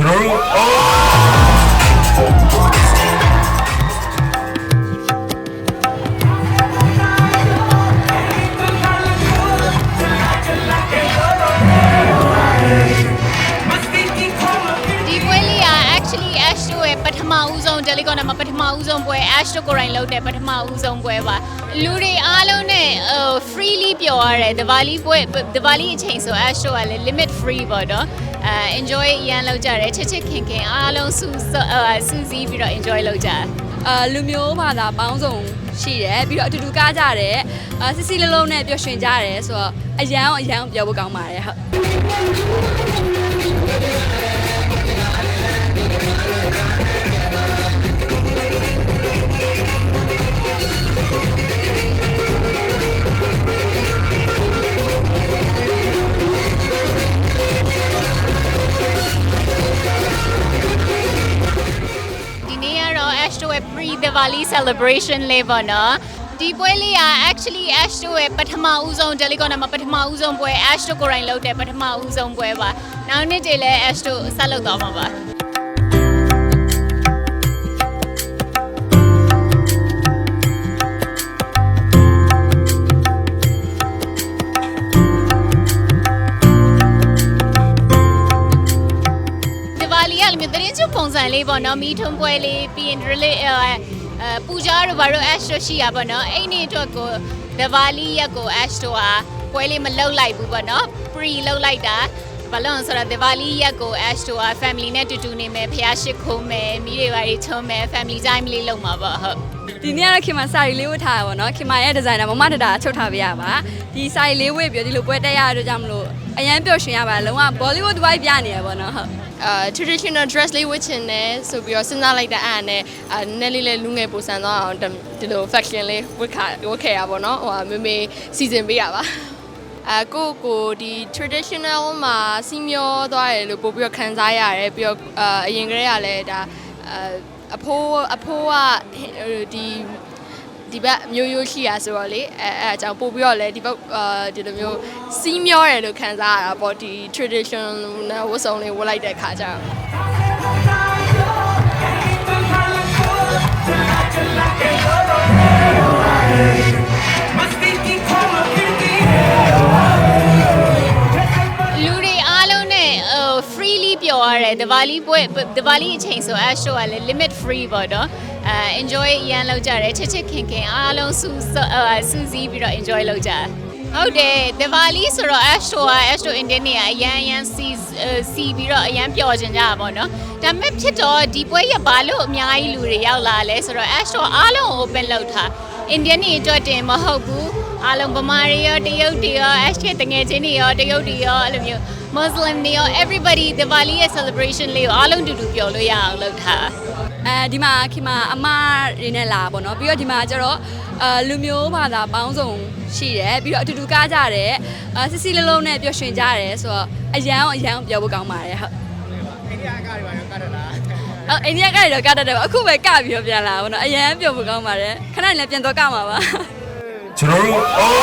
ကျွန် Ash တို့ရဲ့ပထမဦးဆုံး Telecom မှာပထမဦးဆုံးပွဲ Ash တို့ကိုယ်တိုင်လုပ်တဲ့ပထမဦးဆုံးပွဲပါလူတွေအားလုံးနဲ့ဟို freely ပျော်ရတယ်ဒီပါလီပွဲဒီပါလီအချိန်ဆို Ash တို့ကလည်း limit free ပေါ့နော်အဲ enjoy ရမ်းလုပ်ကြတယ်ချစ်ချစ်ခင်ခင်အားလုံးစူးအာစူးစီးပြီးတော့ enjoy လုပ်ကြတယ်အာလူမျိုးဘာသာပေါင်းစုံရှိတယ်ပြီးတော့အတူတူကားကြတယ်အာစစ်စစ်လုံးလုံးနဲ့ပျော်ရွှင်ကြတယ်ဆိုတော့အရန်အရန်ပြောဖို့ကောင်းပါတယ်ဟုတ် Diwali celebration လေးပေါ့နော်ဒီပွဲလေးက actually Ash တို့ရဲ့ပထမဦးဆုံး Telecom မှာပထမဦးဆုံးပွဲ Ash တို့ကိုယ်တိုင်လုပ်တဲ့ပထမဦးဆုံးပွဲပါနောက်နှစ်တည်းလဲ Ash တို့ဆက်လုပ်သွားမှာပါဒီပါလီကလည်းမျိုးသတင်းချုပ်ပုံစံလေးပေါ့နော်မီးထွန်းပွဲလေးပြီးရင် relay အဲအဲပူဇာတို့ဘာလို့ ash တို့ရှိရပေါ့နော်အဲ့ဒီအတွက်ကိုဒီပါလီရက်ကို ash တို့ဟာပွဲလေးမလှုပ်လိုက်ဘူးပေါ့နော် pre လှုပ်လိုက်တာ ဘာလို့လဲဆိုတော့ဒီပါလီရက်ကို ash တို့ဟာ family နဲ့တူတူနေမယ်ဖះရှိခိုးမယ်မိတွေဘာတွေချုံးမယ် family time လေးလုပ်မှာပေါ့ဟုတ်ဒီနေ့ကတော့ခင်မစာရီလေးဝတ်ထားရပါတော့ခင်မရဲ့ဒီဇိုင်နာမမတတာချုပ်ထားပေးရပါဒီစာရီလေးဝတ်ပြီးတော့ဒီလိုပွဲတက်ရတဲ့ကြောင့်မလို့အရန်ပျော်ရွှင်ရပါလုံးဝ Bollywood တစ်ပိုင်းပြနေရပါတော့ဟုတ်အာ traditional dress လေးဝတ်ချင်တယ်ဆိုပြီးတော့စဉ်းစားလိုက်တဲ့အားနဲ့အာနည်းလေးလေးလူငယ်ပူဆန်သွားအောင်ဒီလို fashion လေးဝတ်ခဝတ်ခဲ့ရပါတော့ဟိုမေမေစီစဉ်ပေးရပါ အာကိုကိုဒီ traditional မှာစီမျောသွားတယ်လို့ပို့ပြီးတော့ခံစားရတယ်ပြီးတော့အာအရင်ကတည်းကလည်းဒါအာအဖိုးအဖိုးကဒီဒီဘက်မျိုးရိုးရှိရဆိုတော့လေအဲအဲအကြောင်းပို့ပြီးတော့လည်းဒီဘက်အာဒီလိုမျိုးစီးမျောတယ်လို့ခံစားရတာပေါ့ဒီ traditional နဲ့ဝတ်စုံလေးဝတ်လိုက်တဲ့ခါကျတော့လူ ပျော်ရတယ်ဒီပါလီပွဲဒီပါလီအချိန်ဆို Ash တို့ကလည်း limit free ပေါ့နော်အဲ enjoy ရမ်းလုပ်ကြတယ်ချစ်ချစ်ခင်ခင်အားလုံးစူးအာစူးစီးပြီးတော့ enjoy လုပ်ကြတယ်ဟုတ်တယ်ဒီပါလီဆိုတော့ Ash တို့က Ash တို့ Indian နေကအရန်အရန်စီစီပြီးတော့အရန်ပျော်ကျင်ကြတာပေါ့နော်ဒါပေမဲ့ဖြစ်တော့ဒီပွဲရဘာလို့အများကြီးလူတွေရောက်လာလဲဆိုတော့ Ash တို့အားလုံး open လုပ်ထား Indian နေအတွက်တင်မဟုတ်ဘူးအားလုံးဗမာတွေရောတရုတ်တွေရော Ash ရဲ့တငယ်ချင်းတွေရောတရုတ်တွေရောအဲ့လိုမျိုး Muslim တွေရော everybody Diwali ရဲ့ celebration လေးကိုအားလုံးတူတူပျော်လို့ရအောင်လုပ်ထားအဲဒီမှာခင်မအမတွေနဲ့လာပါတော့ပြီးတော့ဒီမှာကျတော့အာလူမျိုးဘာသာပေါင်းစုံရှိတယ်ပြီးတော့အတူတူကားကြတယ်အာစစ်စစ်လုံးလုံးနဲ့ပျော်ရွှင်ကြတယ်ဆိုတော့အရန်အရန်ပြောဖို့ကောင်းပါတယ်ဟုတ်အိန္ဒိယကားတွေပါတော့ကားတတ်လားအော်အိန္ဒိယကားတွေတော့ကားတတ်တယ်ပါအခုပဲကပြီးတော့ပြန်လာပါတော့အရန်ပြောဖို့ကောင်းပါတယ်ခဏလည်းပြန်တော့ကမှာပါကျွန်တော်တို့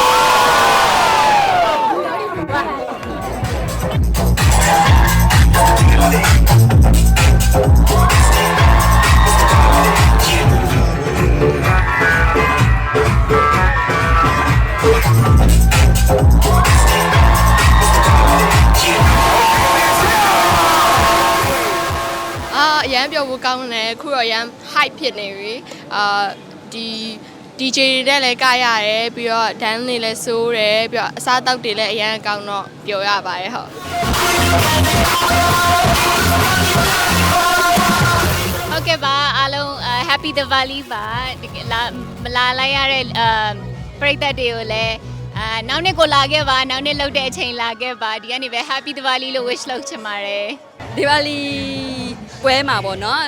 ရန်ပြောဖို့ကောင်းတယ်ခုတော့အရန် hype ဖြစ်နေပြီအာဒီ DJ တွေနဲ့လည်းကရတယ်ပြီးတော့ dance တွေလည်းစိုးတယ်ပြီးတော့အစားအသောက်တွေလည်းအရန်ကောင်းတော့ပြောရပါတယ်ဟုတ်ဟုတ်ကဲ့ပါအားလုံးအာ happy Diwali ပါတကယ်လာမလာလိုက်ရတဲ့အာပရိသတ်တွေကိုလည်းအာနောက်နှစ်ကိုလာခဲ့ပါနောက်နှစ်လောက်တဲ့အချိန်လာခဲ့ပါဒီကနေပဲ happy Diwali လို့ wish လုပ်ချင်ပါတယ်ဒီ ပါလီပွဲမှာပေါ့နော်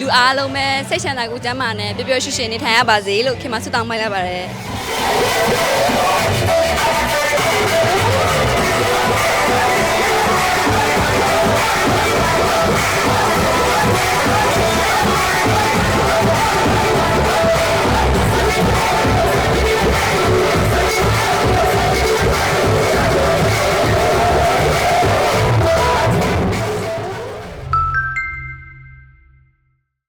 လူအားလုံးပဲစိတ်ချမ်းသာကိုယ်ကျမ်းမာနဲ့ပျော်ပျော်ရွှင်ရွှင်နေထိုင်ရပါစေလို့ခင်မဆုတောင်းပေးလိုက်ပါတယ်